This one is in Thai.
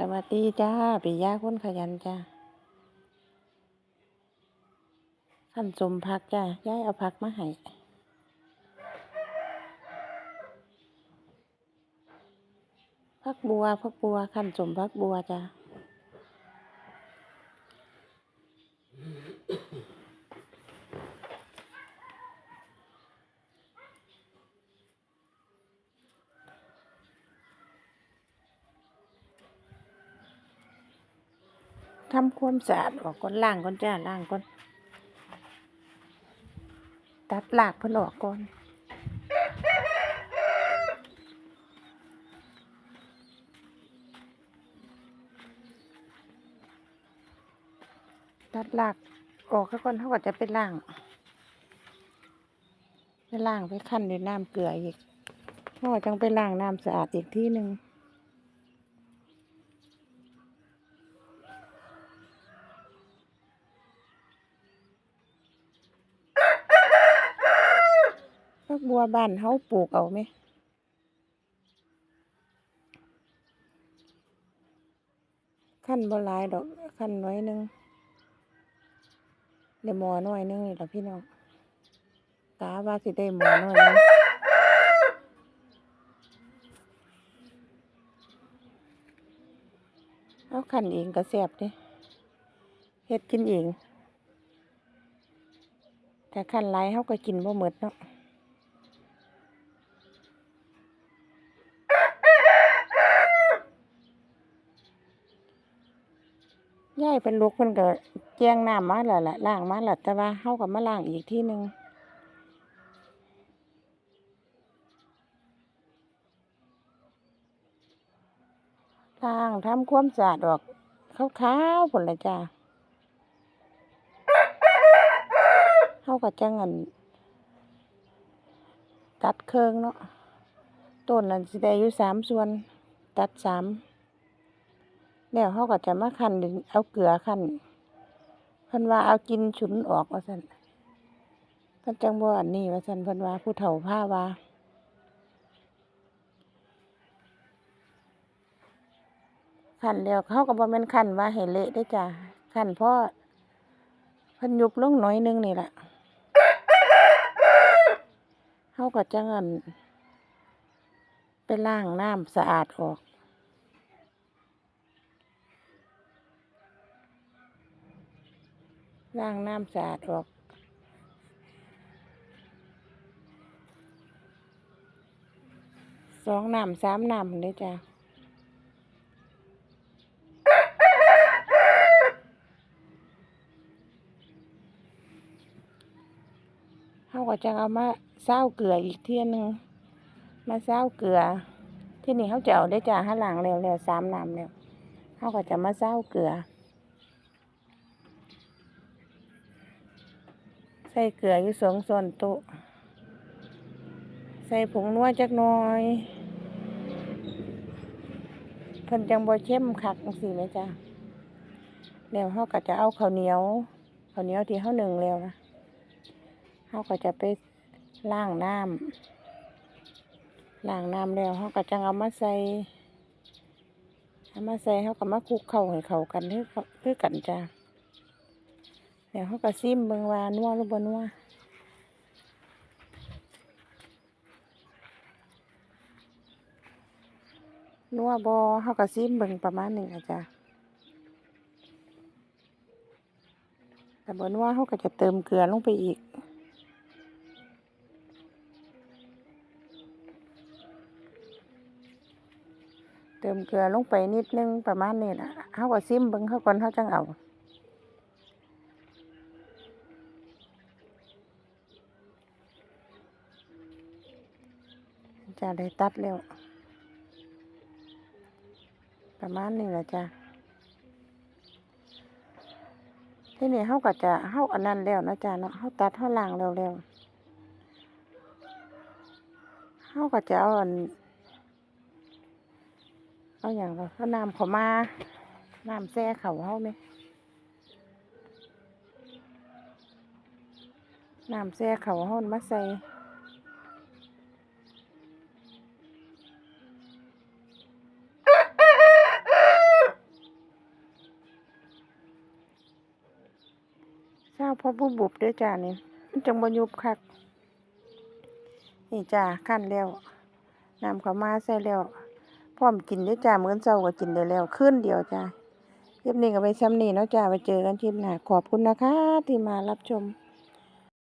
สวัสดีจ้าปิยาคนขยันจ้าขั้นสมพักจ้าย้ายเอาพักมาให้พักบัวพักบัวขั้นสมพักบัวจ้า ทำความสะอาดออกก่อนล้างก่อนจ้าล้างก่อน ตัดหลากเพิ่นออกก่อนตัดหลากออกแล้วก่อนเขาก็จะไปล้างไปล้างไปคั่นด้วยน้ำเกลืออีกเขาจังไปล้างน้ำสะอาดอีกที่หนึ่ง พั กบัวบ้านเฮาปลูกเอาไหมขั้นบ่หลายดอกขั้นน้อยหนึงได้หมอน้อยหนึงนี่ล่ะพี่น้องกาว่าสิได้หมอน้อยหนึงเอาขั้นเองก็แซ่บเด้เฮ็ดกินเองแต่ขั้นหลายเฮาก็กินบ่หมดเนาะ ยายเป็นลูกเพิ่นก็แจ้งน้ำมาแล้วล่ะล้างมาแล้วแต่ว่าเฮาก็มาล้างอีกทีหนึงล้างทำความสะอาดออกขาวๆพุ่นละจ้าเฮาก็จังอันตัดเครื่องเนาะต้นนั้นสิได้อยู่สามส่วน ตัดสาม แล้วเขาก็จะมาคั่นดินเอาเกลือคั่นเพิ่นว่าเอากินฉุนออกว่าซั่นเพิ่นจังบ่อันนี้ว่าซั่นเพิ่นว่าผู้เฒ่าพาว่าคั่นแล้วเขาก็บ่แม่นคั่นว่าให้เละเด้จ้ะคั่นพอเพิ่นยุบลงหน่อยหนึงนี่ล่ะเขาก็จังอันไปล้างน้ำสะอาดออก ล้างน้ำสะอาดออก สองน้ำสามน้ำเลยจ้ะเขาก็จะเอามาเศร้าเกลืออีกเที่ยหนึง มาเศร้าเกลือ ที่นี่เขาจะเอาได้จ้ะห้าหลังแล้วแล้วสามน้ำแล้วเขาก็จะมาเศร้าเกลือ ส่เกลืออยู่สองส่วนโต๊ะใส่ผงนัวจักหน่อยเพิ่นจังบ่เข้มคักจังศีแม่จ้ะแล้วเฮาก็จะเอาข้าวเหนียวข้าวเหนียวที่เฮานึ่งแล้วนะเฮาก็จะไปล้างน้ำล้างน้ำแล้วเฮาก็จังเอามาใส่เอามาใส่เฮาก็มาคลุกเข้าให้เข้ากันคือคือกันจ้ะเดี๋ยวเขาก็ซิมเบิงว่านัวหรือบ่นัวนัวบ่เขาก็ซิมเบิงประมาณหนี้อาจ้ะแต่บ่นัวเขาก็จะเติมเกลือลงไปอีก เติมเกลือลงไปนิดนึงประมาณนี้นะเขาก็ซิมเบิงเขาก่อนเขาจังเอา จะได้ตัดแล้ว ประมาณนี้แหละจ้ะที่นี่เขาก็จะเขาอันนั้นแล้วนะจ๊ะเนาะเขาตัดเขาล้างแล้วแล้วเขาก็จะเอาอันเอาอย่างเราเอาน้ำเขามาน้ำแซ่เขาเขาไหมน้ำแซ่เขาเขามาใส่ เช้าพอบุบบุบเด้อจ้านี่มันจังบ่ยุบคัก นี่จ้าคั่นแล้วน้ำข้ามาใส่แล้วพร้อมกินเด้อจ้ามื้อเช้าก็กินได้แล้วขึ้นเดียวจ้าคลิปนี้ก็ไปซ้ำนี่เนาะจ้าไปเจอกันคลิปหน้าขอบคุณนะคะ ที่มารับชม